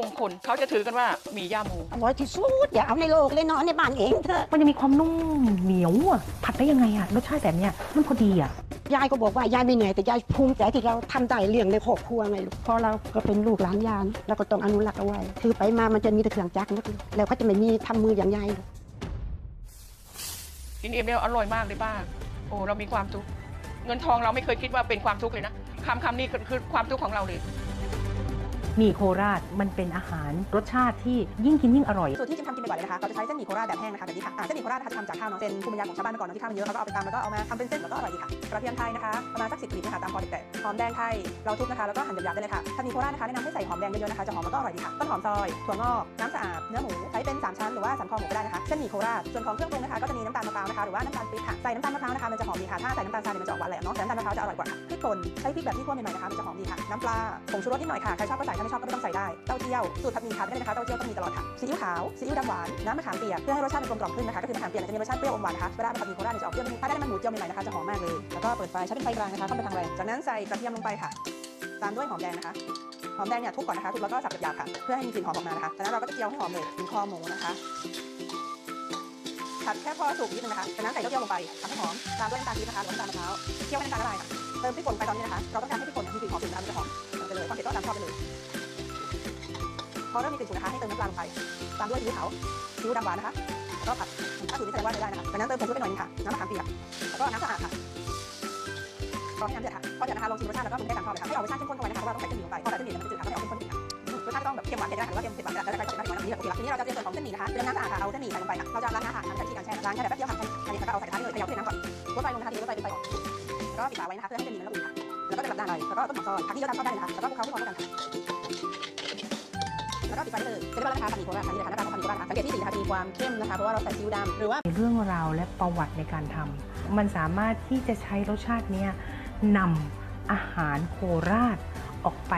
มงคลเขาจะถือกันว่ามีย่าโมอร่อยที่สุดอย่าเอาในโลกเลยเนาะในบ้านเองเถอะมันยังมีความนุ่มเหนียวอะผัดได้ยังไงอะรสชาติแบบเนี้ยมันพอดีอะยายก็บอกว่ายายไม่เหนื่อยแต่ยายภูมิใจที่เราทำได้เลี้ยงในครอบครัวไงลูกเพราะเราก็เป็นลูกหลานยายเราก็ต้องอนุรักษ์เอาไว้ คือไปมามันจะมีแต่เครื่องจักรนะแล้วเขาจะไม่มีทำมืออย่างยายหรอกกินเอ็มเนี่ยอร่อยมากเลยป้าโอ้เรามีความทุกข์เงินทองเราไม่เคยคิดว่าเป็นความทุกข์เลยนะคำคำนี้คือความทุกข์ของเราเลยห มีโคราชมันเป็นอาหารรสชาติที่ยิ่งกินยิ่งอร่อยสูตรที่จิมทำกินบ่อยๆเลยนะคะเราจะใช้เส้นหมี่โคราชแบบแห้งนะคะแบบนี้ค่ะอ่าเส้นหมี่โคราชนะคะจะทำจากข้าวเนาะเป็นภูมิปัญญาของชาวบ้านเมื่อก่อนเนอะที่ข้าวมันเยอะเขาก็เอาไปตำแล้วก็เอามาทำเป็นเส้นแล้วก็อร่อยดีค่ะกระเทียมไทยนะคะประมาณสักสิบกลีบนะคะตามพอแตะๆหอมแดงไทยเราทุบนะคะแล้วก็หั่นหยาบๆได้เลยค่ะถ้ามีโคราชนะคะแนะนำให้ใส่หอมแดงเยอะๆนะคะจะหอมแล้วก็อร่อยดีค่ะต้นหอมซอยถั่วงอกน้ำสะอาดเนื้อหมูใช้เป็นสามชั้นหรือว่าสันคอหมูก็ได้นะคะเส้นหมี่โคราชส่วนของเครื่องปรุงนะคะก็จะมีน้ำตาลมะพร้าวนะคะหรือว่าน้ำตาลปี๊บค่ะใส่น้ำตาลมะพร้าวนะคะมันจะหอมดีค่ะถ้าใส่น้ำตาลทรายเนี่ยมันจะออกหวานแหลมเนาะแต่น้ำตาลมะพร้าวจะอร่อยกว่าค่ะพริกป่นใช้พริกแบบที่คั่วใหม่ๆนะคะมันจะหอมดีค่ะน้ำปลาผงชูรสนิดหน่อยค่ะใครชอบก็ใส่ถ้าไม่ชอบก็ไม่ต้องใส่ได้ เต้าเจี้ยว สูตรผัดหมี่ขาดไม่ได้นะคะ เต้าเจี้ยวต้องมีตลอดค่ะ ซีอิ๊วขาว ซีอิ๊วดำหวาน น้ำมะขามเปียก เพื่อให้รสชาติมันกลมกล่อมขึ้นนะคะ ก็คือมะขามเปียกจะมีรสชาติเปรี้ยวอมหวานนะคะเวลาผัดหมี่โคราชจะออกเปรี้ยวนิดนึงถ้าได้น้ำมันหมูเจียวใหม่ๆนะคะ จะหอมมากเลย แล้วก็เปิดไฟใช้เป็นไฟกลางนะคะค่อนไปทางแรง จากนั้นใส่กระเทียมลงไปค่ะ ตามด้วยหอมแดงนะคะ หอมแดงเนี่ยทุบก่อนนะคะทุบแล้วก็สับหยาบๆค่ะ เพื่อให้มีกลิ่นหอมออกมานะคะ จากนั้นเราก็จะเจียวให้หอมเลยถึงคอหมูนะคะผัดแค่พอสุกนิดนึงนะคะจากนั้นใส่เต้าเจี้ยวลงไปทำให้หอม ตามด้วยน้ำตาลปี๊บนะคะหรือน้ำตาลมะพร้าวเคี่ยวให้น้ำตาลละลายค่ะเติมพริกป่นไปตอนนี้นะคะ เราต้องการให้พริกป่นมีกลิ่นหอมถึงน้ำมันจะหอมเติมไปเลยความเผ็ดก็ตามชอบไปเลย พอเริ่มมีกลิ่นฉุนนะคะให้เติมน้ำปลาลงไปตามด้วยซีอิ๊วขาวซีอิ๊วดำหวานนะคะแล้วก็ผัดถ้าสูตรนี้แสดงว่าใช้ได้นะคะจากนั้นเติมผงชูรสไปหน่อยนึงค่ะน้ำมะขามเปียกแล้วก็น้ำสะอาดค่ะพร้อมให้น้ำเดือดค่ะพอเดือดนะคะลองชิมรสชาติแล้วก็ปรุงได้ตามชอบเลยค่ะไม่เอารสชาติเข้มข้นเข้าไปนะคะเพราะว่าต้องใส่เส้นหมี่ลงไปพอใส่เส้นหมี่เนี่ยมันจะจืดค่ะไม่เอาเข้มข้นจริงๆค่ะรสชาติก็ต้องแบบเค็มหวานเผ็ดได้หรือว่าเค็มเผ็ดหวานได้แล้วแต่ใครชอบเผ็ดน้อยแบบนี้แบบโอเคทีนี้เราจะเตรียมส่วนของเส้นหมี่นะคะเตรียมน้ำสะอาดค่ะเอาเส้นหมี่ใส่ลงไปค่ะเราจะล้างน้ำค่ะน้ำใส่ที่การแช่ล้างแค่แบบแป๊บเดียวค่ะอันนี้แล้วก็เอาใส่กระทะเลยเขย่าเพื่อน้ำก่อนลดไฟลงนะคะทีลดไฟเป็นไฟอ่อนแล้วก็ปิดฝาไว้นะคะเพื่อให้เส้นหมี่มันละอุค่ะแล้วก็จะกลับด้านในแล้วก็ต้นหอมซอยผักที่เราชอบได้เลยนะคะแล้วก็คลุกเคล้าให้พร้อมกันค่ะ เลยเสร็จเรียบร้อยแล้วนะคะผัดหมี่โคราค่ะนี่นะคะหน้าตาของผัดหมี่โคราค่ะสังเกตที่สีนะคะมีความเข้มนะคะเพราะว่าเราใส่ซีอิ๊วดำหรือว่าเรื่องราวและประวัติในการทำมันสามารถที่จะใช้รสชาตินี้นำอาหารโคราชออกไป